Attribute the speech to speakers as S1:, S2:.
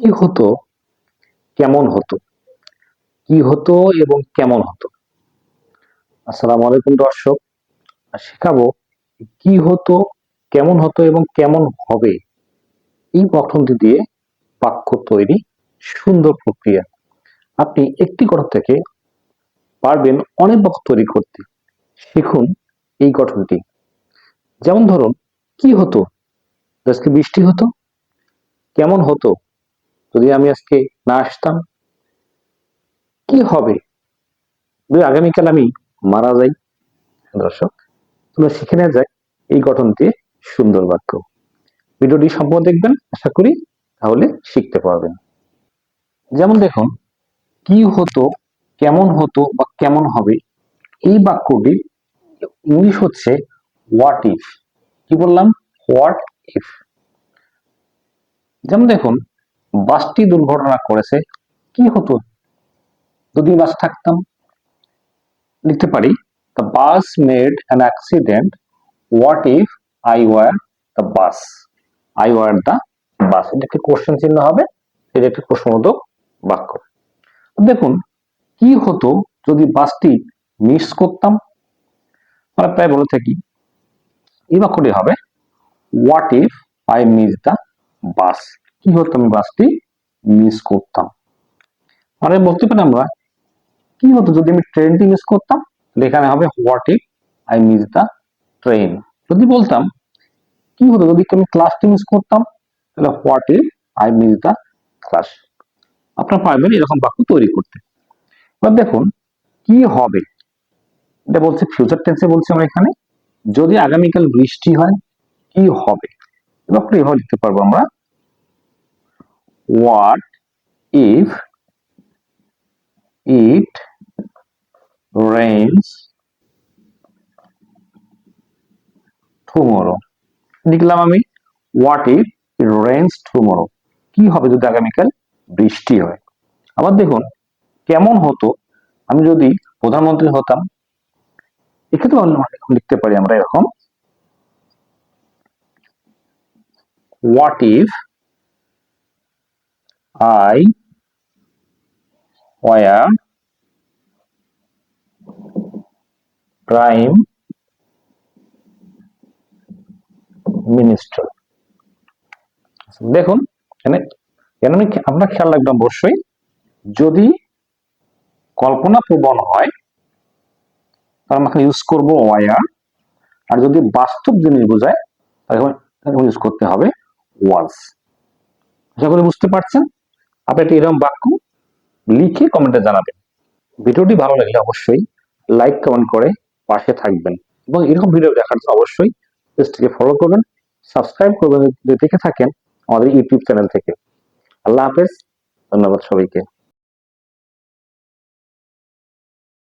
S1: কি হতো, কেমন হতো, কি হতো এবং কেমন হতো? আসসালামু আলাইকুম দর্শক শেখাবো কি হতো, কেমন হতো এবং কেমন হবে। এই গঠনটি দিয়ে বাক্য তৈরি, সুন্দর প্রক্রিয়া। আপনি একটি কথা থেকে পারবেন অনেক বাক্য তৈরি করতে। শিখুন এই গঠনটি। যেমন ধরুন, কি হতো? আজকে বৃষ্টি হতো? কেমন হতো? যদি আমি আজকে না আসতাম, কি হবে? যদি আগামীকাল আমি মারা যাই, দর্শক, তোমরা শিখে নেওয়া যায় এই গঠনটি সুন্দর বাক্য। ভিডিওটি সম্পূর্ণ দেখবেন, আশা করি তাহলে শিখতে পারবেন। যেমন দেখুন, কি হতো, কেমন হতো বা কেমন হবে, এই বাক্যটি ইংলিশ হচ্ছে হোয়াট ইফ কি বললাম? হোয়াট ইফ যেমন দেখুন বাসটি দুর্ঘটনা করেছে, কি হতো? যদি বাস থাকতাম লিখতে পারি। The bus made an accident what if I were the bus I were the bus এটা একটি কোশ্চেন চিহ্ন হবে? এটা একটি প্রশ্নবোধক বাক্য। দেখুন, কি হতো যদি বাসটি মিস করতাম? আমরা প্রায় বলে থাকি, এই বাক্যটি হবে what if I miss the bus কি হতো আমি বাসটি? মিস করতাম। মানে বলতে পারি আমরা, কি হতো যদি আমি ট্রেনটি মিস করতাম? এখানে হবে what if I miss the train যদি বলতাম, কি হতো যদি আমি ক্লাসটি মিস করতাম? তাহলে what if I miss the class আপনারা পারবেন এরকম বাক্য তৈরি করতে। এবার দেখুন, কি হবে? এটা বলছে ফিউচার টেন্সে বলছি আমরা এখানে। যদি আগামীকাল বৃষ্টি হয়, কি হবে? এবার এভাবে লিখতে পারব আমরা। What if it rains tomorrow? লিখলাম আমি what if it rains tomorrow কি হবে যদি আগামীকাল বৃষ্টি হয়? আবার দেখুন, কেমন হতো আমি যদি প্রধানমন্ত্রী হতাম? এক্ষেত্রে অন্য লিখতে পারি আমরা এরকম। What if I were prime minister দেখুন, এখানে এখানে আমি আপনার খেয়াল রাখবেন অবশ্যই, যদি কল্পনা প্রবণ হয়, তাহলে আমরা ইউজ করব ওয়ার আর যদি বাস্তব জিনিস বোঝায়, তাহলে ইউজ করতে হবে ওয়াজ আশা করি বুঝতে পারছেন? আপনি একটি এরকম বাক্য লিখে কমেন্টে জানাবেন। ভিডিওটি ভালো লাগলে অবশ্যই লাইক কমেন্ট করে পাশে থাকবেন এবং এরকম ভিডিও দেখার জন্য অবশ্যই পেজটিকে ফলো করবেন সাবস্ক্রাইব করবেন দেখে থাকেন আমাদের ইউটিউব চ্যানেল থেকে। আল্লাহ হাফেজ, ধন্যবাদ সবাইকে।